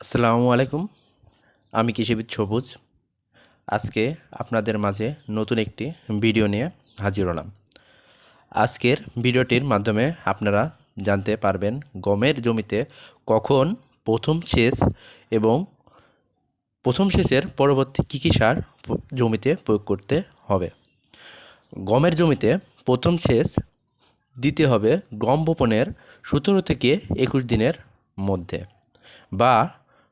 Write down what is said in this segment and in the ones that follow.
আসসালামু আলাইকুম। আমি কৃষিবিদ সবুজ। আজকে আপনাদের মাঝে নতুন একটি ভিডিও নিয়ে হাজির হলাম। আজকের ভিডিওটির মাধ্যমে আপনারা জানতে পারবেন গমের জমিতে কখন প্রথম সেচ এবং প্রথম সেচের পরবর্তী কী কী সার জমিতে প্রয়োগ করতে হবে। গমের জমিতে প্রথম সেচ দিতে হবে গম বপনের সতেরো থেকে একুশ দিনের মধ্যে বা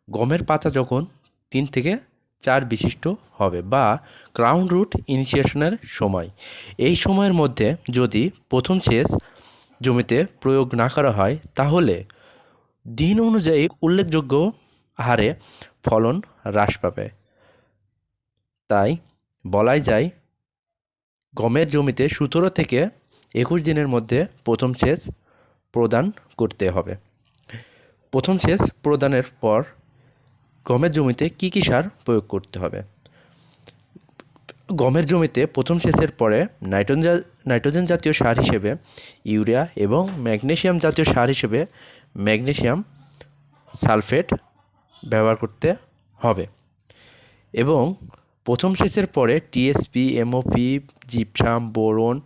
গমের পাতা যখন তিন থেকে চার বিশিষ্ট হবে বা ক্রাউন রুট ইনিশিয়েশনের সময়। এই সময়ের মধ্যে যদি প্রথম সেচ জমিতে প্রয়োগ না করা হয়, তাহলে দিন অনুযায়ী উল্লেখযোগ্য হারে ফলন হ্রাস পাবে। তাই বলাই যায়, গমের জমিতে সতেরো থেকে একুশ দিনের মধ্যে প্রথম সেচ প্রদান করতে হবে। প্রথম সেচ প্রদানের পর গমের জমিতে কী কী সার প্রয়োগ করতে হবে? গমের জমিতে প্রথম সেচের পরে নাইট্রোজেন নাইট্রোজেন জাতীয় সার হিসেবে ইউরিয়া এবং ম্যাগনেশিয়াম জাতীয় সার হিসেবে ম্যাগনেশিয়াম সালফেট ব্যবহার করতে হবে। এবং প্রথম সেচের পরে টিএসপি এমওপি জিপসাম বোরন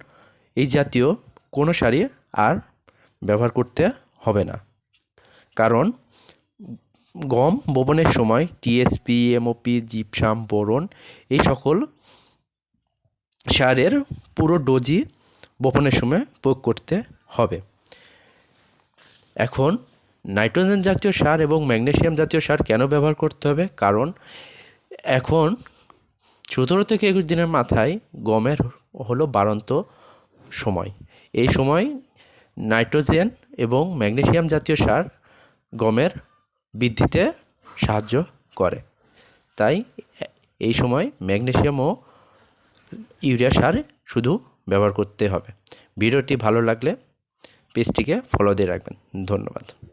এই জাতীয় কোনো সারই আর ব্যবহার করতে হবে না। কারণ গম বপনের সময় টিএসপি এমওপি জিপসাম বোরন এই সকল সারের পুরো ডোজই বপনের সময় প্রয়োগ করতে হবে। এখন নাইট্রোজেন জাতীয় সার এবং ম্যাগনেশিয়াম জাতীয় সার কেন ব্যবহার করতে হবে? কারণ, এখন সতেরো থেকে একুশ দিনের মাথায় গমের হলো বাড়ন্ত সময়। এই সময় নাইট্রোজেন এবং ম্যাগনেশিয়াম জাতীয় সার গমের বৃদ্ধিতে সাহায্য করে। তাই এই সময় ম্যাগনেশিয়াম ও ইউরিয়া সার শুধু ব্যবহার করতে হবে। ভিডিওটি ভালো লাগলে পেজটিকে ফলো দিয়ে রাখবেন। ধন্যবাদ।